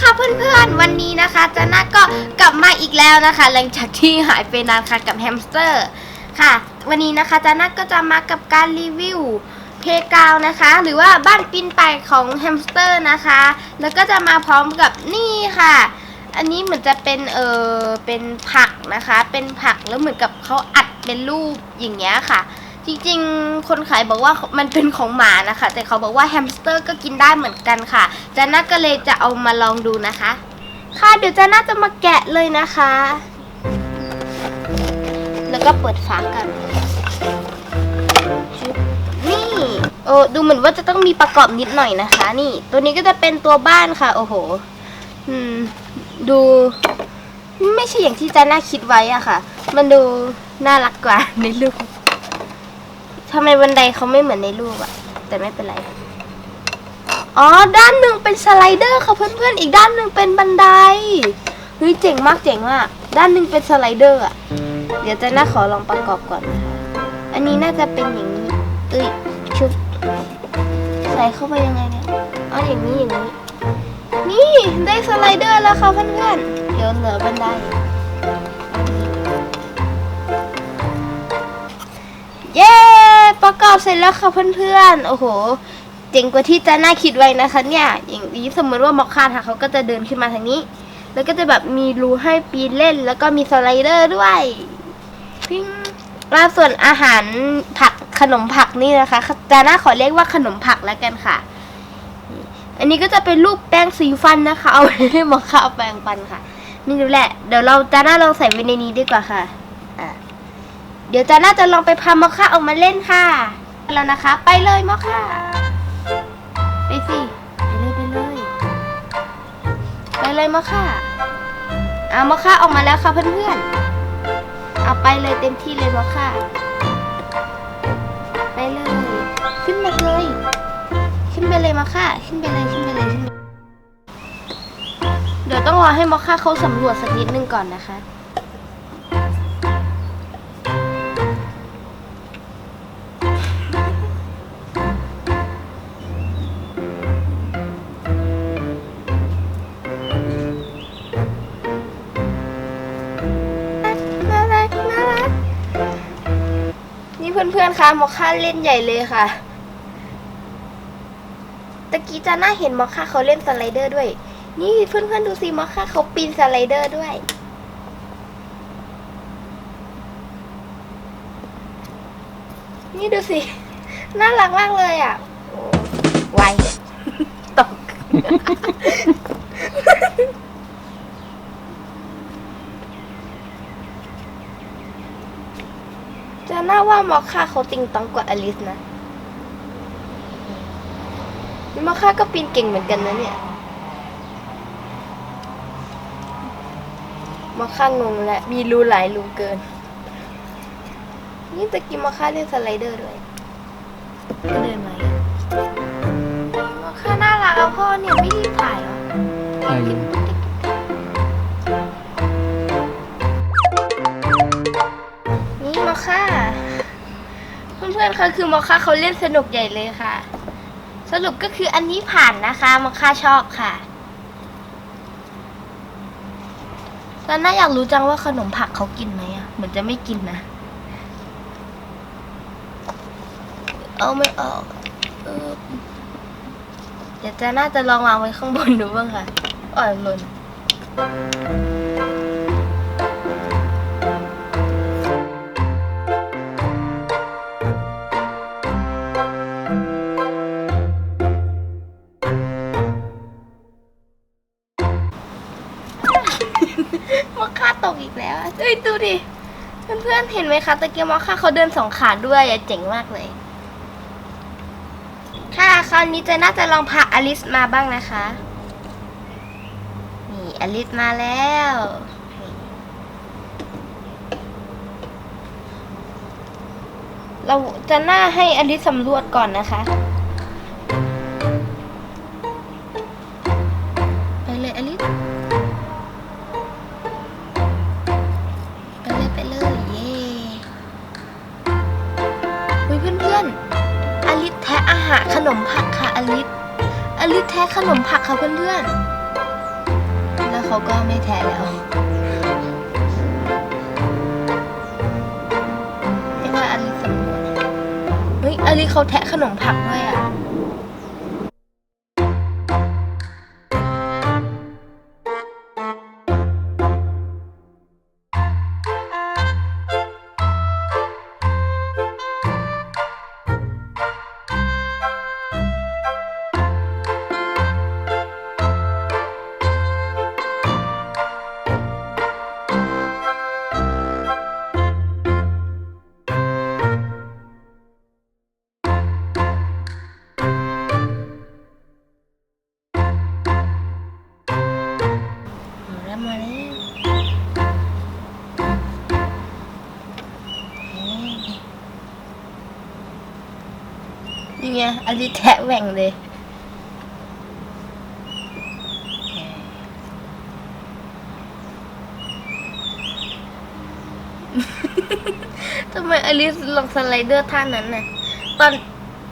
ค่ะเพื่อนๆ วันนี้นะคะจาน่าก็กลับมาอีกแล้วนะคะ หลังจากที่หายไปนานค่ะกับแฮมสเตอร์ค่ะ วันนี้นะคะจาน่าก็จะมากับการรีวิวเพกาวนะคะ หรือว่าบ้านปิ้นไปของแฮมสเตอร์นะคะ แล้วก็จะมาพร้อมกับนี่ค่ะ อันนี้เหมือนจะเป็นเออเป็นผักนะคะ เป็นผักแล้วเหมือนกับเขาอัดเป็นรูปอย่างเงี้ยค่ะ จริงๆ คนขายบอกว่ามันเป็นของหมานะคะ แต่เขาบอกว่าแฮมสเตอร์ก็กินได้เหมือนกันค่ะจาน่าก็เลยจะเอามาลองดูนะคะ ค่ะเดี๋ยวจาน่าจะมาแกะเลยนะคะ แล้วก็เปิดฝากันนี่โอ้ดูเหมือนว่าจะต้องมีประกอบนิดหน่อยนะคะ นี่ ตัวนี้ก็จะเป็นตัวบ้านค่ะ โอ้โห อืม ดู ไม่ใช่อย่างที่จาน่าคิดไว้อะค่ะ มันดูน่ารักกว่าในรูป ทำไมบันไดเขาไม่เหมือนในรูปอะแต่ไม่เป็นไร อ๋อ ด้านหนึ่งเป็นสไลเดอร์ค่ะเพื่อนๆ อีกด้านหนึ่งเป็นบันไดเฮ้ยเจ๋งมากเจ๋งมาก ด้านหนึ่งเป็นสไลเดอร์อะเดี๋ยวจะน่าขอลองประกอบก่อนนะคะอันนี้น่าจะเป็นอย่างนี้ เอ้ยชุบใส่เข้าไปยังไงเนี่ยอ๋ออย่างนี้อย่างนี้ นี่ได้สไลเดอร์แล้วค่ะเพื่อนๆ เดี๋ยวเหลือบันได ประกอบเสร็จแล้วค่ะเพื่อนๆ โอ้โห เจ๋งกว่าที่จะน่าคิดไว้นะคะเนี่ย อย่างนี้สมมติว่ามอคคาค่ะเขาก็จะเดินขึ้นมาทางนี้ แล้วก็จะแบบมีรูให้ปีนเล่น แล้วก็มีสไลเดอร์ด้วยพิงแล้วส่วนอาหารผักขนมผักนี่นะคะจาน่าขอเรียกว่าขนมผักแล้วกันค่ะ อันนี้ก็จะเป็นรูปแป้งสีฟันนะคะ เอาไว้ให้มอคคาเอาแปรงฟันค่ะ นี่ดูแหละ เดี๋ยวเราจาน่าลองใส่ไว้ในนี้ดีกว่าค่ะ เดี๋ยวจาน่าจะลองไปพามอค่าออกมาเล่นค่ะ แล้วนะคะ ไปเลยมอค่าไปสิ ไปเลย ไปเลย ไปเลยมอค่าอะมอค่าออกมาแล้วค่ะเพื่อนๆเอาไปเลยเต็มที่เลยมอค่าไปเลย ขึ้นมาเลย ขึ้นไปเลยมอค่าขึ้นไปเลยขึ้นไปเลยขึ้นไปเดี๋ยวต้องรอให้มอคค่าเขาสำรวจสักนิดนึงก่อนนะคะ อนคะมอคค่าเล่นใหญ่เลยค่ะ ตะกี้จาน่าเห็นมอคค่าเขาเล่นสไลเดอร์ด้วย นี่เพื่อนๆดูสิมอคค่าเขาปีนสไลเดอร์ด้วย นี่ดูสิ น่ารักมากเลยอะไวตก จะน่าว่ามอคค่าเขาติงต้องกว่าอลิสนะมอคค่าก็ปีนเก่งเหมือนกันนะเนี่ยมอคค่างงและมีรูหลายรูเกิน นี่ตะกี้มอคค่าเล่นสไลเดอร์ด้วยก็เดินมาอีกมอคค่าน่ารักเอาพ่อเนี่ยไม่รีบถ่ายเหรอถ่าย อยู่นี่มอคค่าเพื่อนๆคะคือมอค่าเขาเล่นสนุกใหญ่เลยค่ะ สรุปก็คืออันนี้ผ่านนะคะมอค่าชอบค่ะแล้วน่าอยากรู้จังว่าขนมผักเขากินไหมอะเหมือนจะไม่กินนะ เอาไม่ออกเออเดี๋ยวจะน่าจะลองวางไว้ข้างบนดูบ้างค่ะอ่อยหล่น ตกอีกแล้วเอ้ยดูดิเพื่อนๆเห็นไหมคะตะเกียบมอคค่าเขาเดินสองขาด้วยอะเจ๋งมากเลย ค่ะคราวนี้จะน่าจะลองพาอลิสมาบ้างนะคะ นี่อลิสมาแล้วเราจะน่าให้อลิสสำรวจก่อนนะคะ ทะขนมผักค่ะเพื่อนๆ แล้วเขาก็ไม่แทะแล้วไม่ว่าอลิสำรวจเฮ้ยอลิเขาแทะขนมผักด้วยอะ นี่ไงอลิแทะแหว่งเลย ทำไมอลิสลงสไลเดอร์ท่านั้นน่ะ ตอน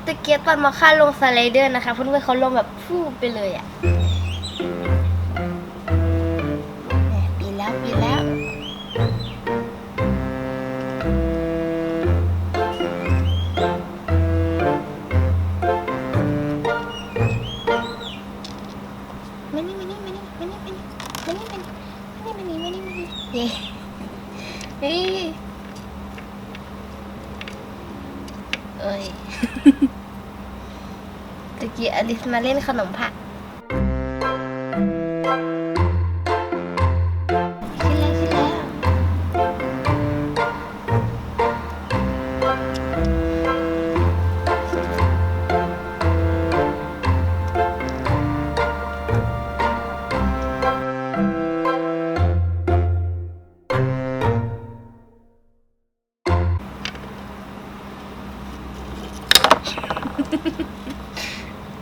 ตะเกียบตอนมาค่าลงสไลเดอร์นะคะเพื่อนๆเขาลงแบบฟูไปเลยอะ กี้อลิสมาเล่นขนมผัก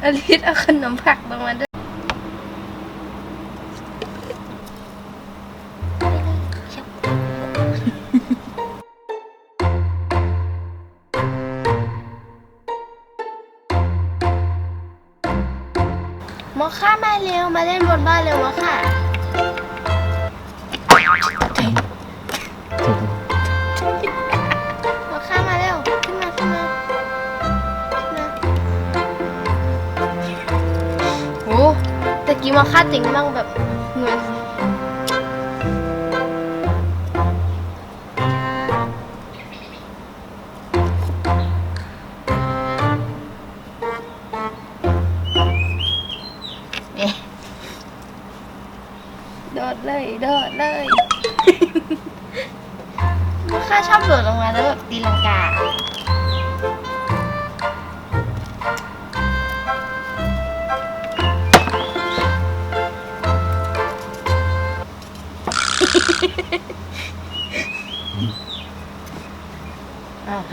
อลิสเอาขนมผักลงมาด้วยมอค่ามาเร็ว มาเล่นบนบ้านเร็วมอค่า มอค่าเจ๋งมากแบบเหมือนเอ๊ะโดดเลยโดดเลยมอค่าชอบโดดลงมาแล้วแบบตีลังกา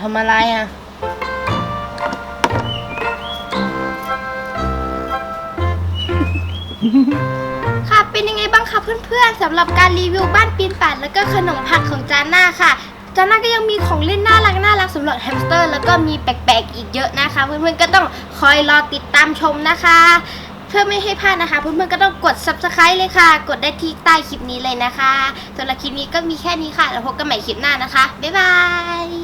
ทำอะไรอะ ค่ะ เป็นยังไงบ้างคะเพื่อนๆสำหรับการรีวิวบ้านปีนป่ายแล้วก็ขนมผักของจาน่าค่ะ จาน่าก็ยังมีของเล่นน่ารักน่ารักสำหรับแฮมสเตอร์ แล้วก็มีแปลกๆอีกเยอะนะคะ เพื่อนๆก็ต้องคอยรอติดตามชมนะคะ เพื่อไม่ให้พลาดนะคะ เพื่อนๆก็ต้องกด subscribe เลยค่ะ กดได้ที่ใต้คลิปนี้เลยนะคะสำหรับคลิปนี้ก็มีแค่นี้ค่ะแล้วพบกันใหม่คลิปหน้านะคะบ๊ายบาย